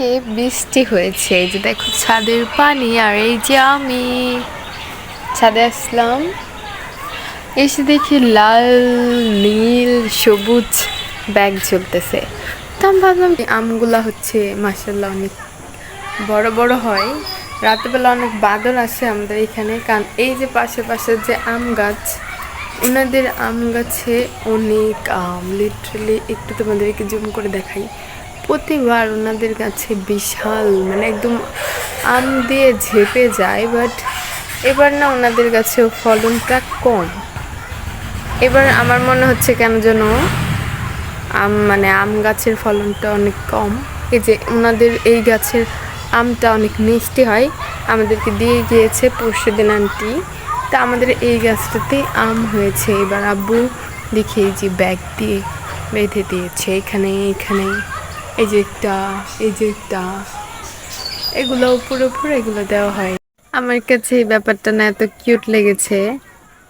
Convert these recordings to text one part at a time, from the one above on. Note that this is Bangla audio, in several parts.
আজকে বৃষ্টি হয়েছে, এই যে দেখো ছাদের পানি, আর এই যে আমি। ছাদে আসলাম, এসে দেখি লাল, নীল, সবুজ ব্যাগ চলতেছে তো আমি ভাবলাম আমগুলা হচ্ছে মাসাল্লাহ অনেক বড় বড় হয়। রাতেবেলা অনেক বাদর আসে আমাদের এখানে, কারণ এই যে পাশে পাশে যে আম গাছ ওনাদের আম গাছে অনেক আম লিটারালি একটু তোমাদেরকে জুম করে দেখাই। প্রতিবার ওনাদের কাছে বিশাল মানে একদম আম দিয়ে ঝেপে যায় বাট এবার না ওনাদের কাছে ফলনটা কম। এবার আমার মনে হচ্ছে কেন যেন আম মানে আম গাছের ফলনটা অনেক কম। এই যে ওনাদের এই গাছের আমটা অনেক মিষ্টি হয়, আমাদেরকে দিয়ে গিয়েছে পরশু দিন আন্টি। তা আমাদের এই গাছটাতে আম হয়েছে, এবার আব্বু দেখি এই যে ব্যাগ দিয়ে বেঁধে দিয়েছে, এখানে এখানে। এই যে একটা এই যে একটা এগুলো উপরে উপরে এগুলো দেওয়া হয়। আমার কাছে এই ব্যাপারটা না এত কিউট লেগেছে।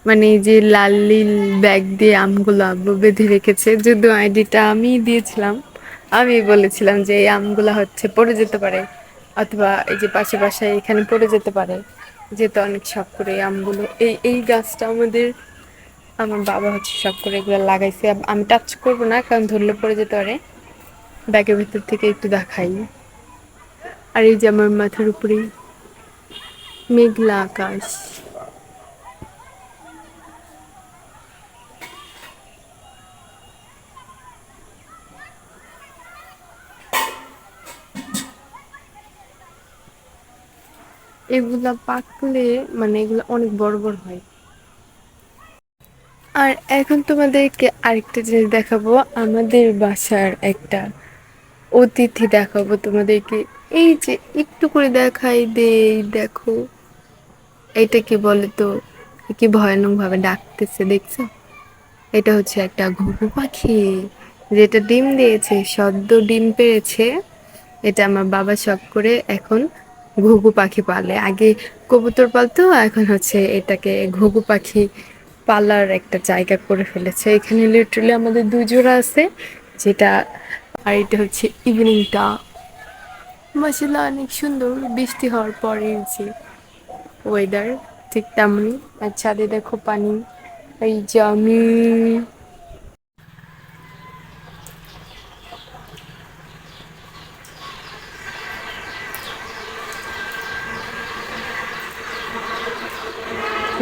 মানে এই যে লাল নীল ব্যাগ দিয়ে আমগুলো আব্বু বেঁধে রেখেছে, যদিও আইডিটা আমি দিয়েছিলাম। আমি বলেছিলাম যে এই আমগুলো হচ্ছে পড়ে যেতে পারে, অথবা এই যে পাশে পাশে এখানে পড়ে যেতে পারে। যেহেতু অনেক শখ করে এই আমগুলো, এই এই গাছটা আমাদের, আমার বাবা হচ্ছে শখ করে এগুলো লাগাইছে। আমি টাচ করব না, কারণ ধরলে পড়ে যেতে পারে। ব্যাগের ভিতর থেকে একটু দেখাই। আর এই যে আমার মাথার উপরে মেঘলা আকাশ। এগুলা পাকলে মানে এগুলো অনেক বড় বড় হয়। আর এখন তোমাদেরকে আরেকটা জিনিস দেখাবো। আমাদের বাসার একটা অতিথি দেখাবো তোমাদেরকে। এই যে একটু করে দেখাই দেই, দেখো। এটা কি বলে তো কি ভয়ানক ভাবে ডাকতেছে, দেখছ? এটা হচ্ছে একটা ঘুঘু পাখি, যেটা ডিম দিয়েছে, সদ্য ডিম পেরেছে। এটা আমার বাবা শখ করে এখন ঘুঘু পাখি পালে। আগে কবুতর পালতো, এখন হচ্ছে এটাকে ঘুঘু পাখি পালার একটা জায়গা করে ফেলেছে। এখানে লিটারালি আমাদের দুজোড়া আছে, যেটা আর এটা হচ্ছে ইভিনিংটা। মাসাল্লাহ অনেক সুন্দর। বৃষ্টি হওয়ার পরে যে ওয়েদার ঠিক তেমনই। আর ছাদে দেখো পানি। এই আমি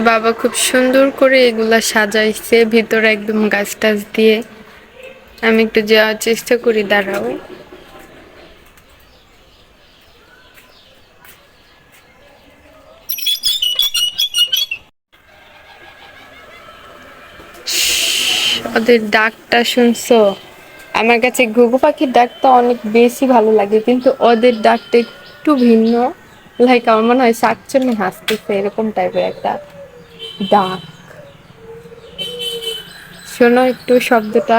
বাবা খুব সুন্দর করে এগুলা সাজাইছে, ভিতরে একদম গাছ টাছ দিয়ে। আমি একটু যাওয়ার চেষ্টা করি, দাঁড়াও। ওদের ডাকটা শুনছো? আমার কাছে ঘুঘু পাখির ডাকটা অনেক বেশি ভালো লাগে, কিন্তু ওদের ডাকটা একটু ভিন্ন। লাইক আমার মনে হয় শাকচুনি হাসতেছে, এরকম টাইপের একটা ডাক। শোনো একটু শব্দটা।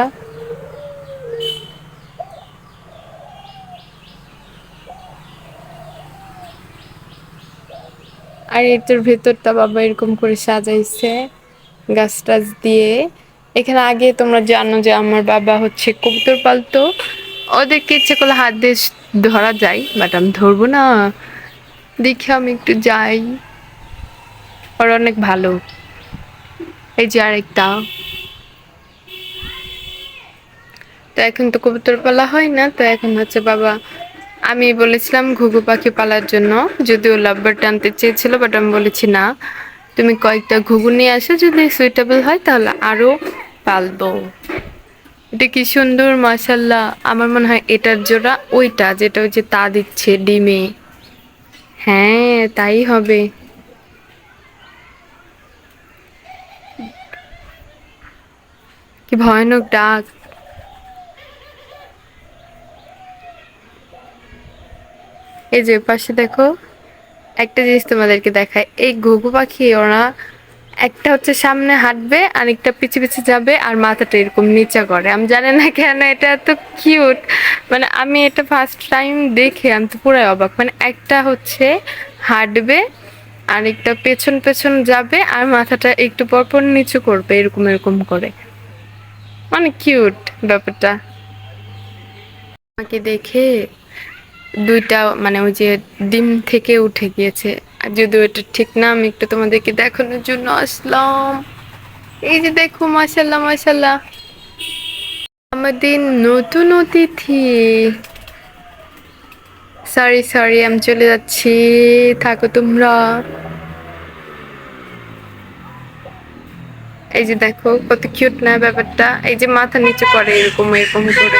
আর এটার ভেতরটা বাবা এরকম করে সাজাইছে, গাছ টাছ দিয়ে। এখানে আগে তোমরা জানো যে আমার বাবা হচ্ছে কবুতর পালতো। ওদেরকে ইচ্ছে করলে হাত দিয়ে ধরা যায়, বাট আমি ধরবো না। দেখে আমি একটু যাই। ওর অনেক ভালো। এই যে আরেকটা। তো এখন তো কবুতর পালা হয় না, তো এখন হচ্ছে বাবা আমি বলেছিলাম ঘুঘু পাখি পালার জন্য। যদি যদিও লাভবার টানতে চেয়েছিল বাট আমি বলেছি না। তুমি কয়েকটা ঘুঘু নিয়ে আসো, যদি সুইটেবল হয় তাহলে আরও পালবো। এটা কি সুন্দর মাসাল্লাহ আমার মনে হয় এটার জোড়া ওইটা, যেটা যে তা দিচ্ছে ডিমে। হ্যাঁ তাই হবে। কি ভয়ানক ডাক। এই যে পাশে দেখো, একটা জিনিস তোমাদেরকে দেখায় এই ঘুঘু পাখি, ওরা একটা হচ্ছে সামনে হাঁটবে, আরেকটা পিছে পিছে যাবে, আর মাথাটা এরকম নিচা করে। আমি জানি না কেন এটা এত কিউট মানে আমি এটা ফার্স্ট টাইম দেখে, আমি তো পুরাই অবাক। মানে একটা হচ্ছে হাঁটবে, আরেকটা পেছন পেছন যাবে, আর মাথাটা একটু পরপর নিচু করবে, এরকম এরকম করে। মানে কিউট ব্যাপারটা। আমাকে দেখে দুইটা মানে ওই যে ডিম থেকে উঠে গিয়েছে। আর যদিও এটা ঠিক না, আমি একটু তোমাদেরকে দেখানোর জন্য আসলাম। এই যে দেখো মাসাল্লাহ মাসাল্লাহ আমাদের নতুন অতিথি। সরি সরি আমি চলে যাচ্ছি। থাকো তোমরা। এই যে দেখো, কত কিউট না ব্যাপারটা। এই যে মাথা নিচে করে, এরকম এরকম করে।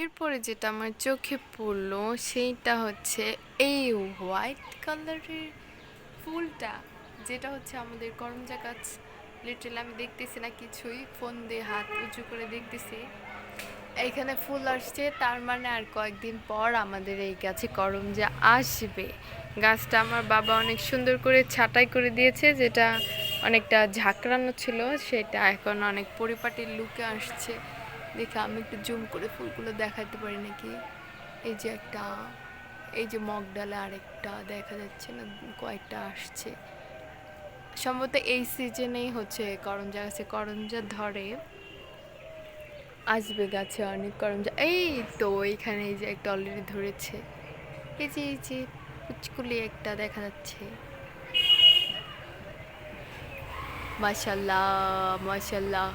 এরপরে যেটা আমার চোখে পড়ল সেইটা হচ্ছে এই হোয়াইট কালারের ফুলটা, যেটা হচ্ছে আমাদের করমজা গাছ লিটারালি আমি দেখতেছি না কিছুই ফোন দিয়ে হাত উঁচু করে দেখতেছি। এইখানে ফুল আসছে, তার মানে আর কয়েকদিন পর আমাদের এই গাছে করমজা আসবে। গাছটা আমার বাবা অনেক সুন্দর করে ছাটাই করে দিয়েছে, যেটা অনেকটা ঝাঁকড়ানো ছিল, সেটা এখন অনেক পরিপাটির লুকে আসছে। দেখে আমি একটু জুম করে ফুলগুলো দেখাতে পারি নাকি? এই যে একটা, এই যে মগ ডালে আরেকটা দেখা যাচ্ছে না, কয়েকটা আসছে। সম্ভবত এই সিজনেই হচ্ছে করঞ্জা গাছে। করঞ্জা ধরে, আসবে গাছে অনেক করঞ্জা। এই তো এখানে এই যে একটা অলরেডি ধরেছে। এই যে এই যে কুচকুলি একটা দেখা যাচ্ছে। মাশাল্লাহ মাশাল্লাহ।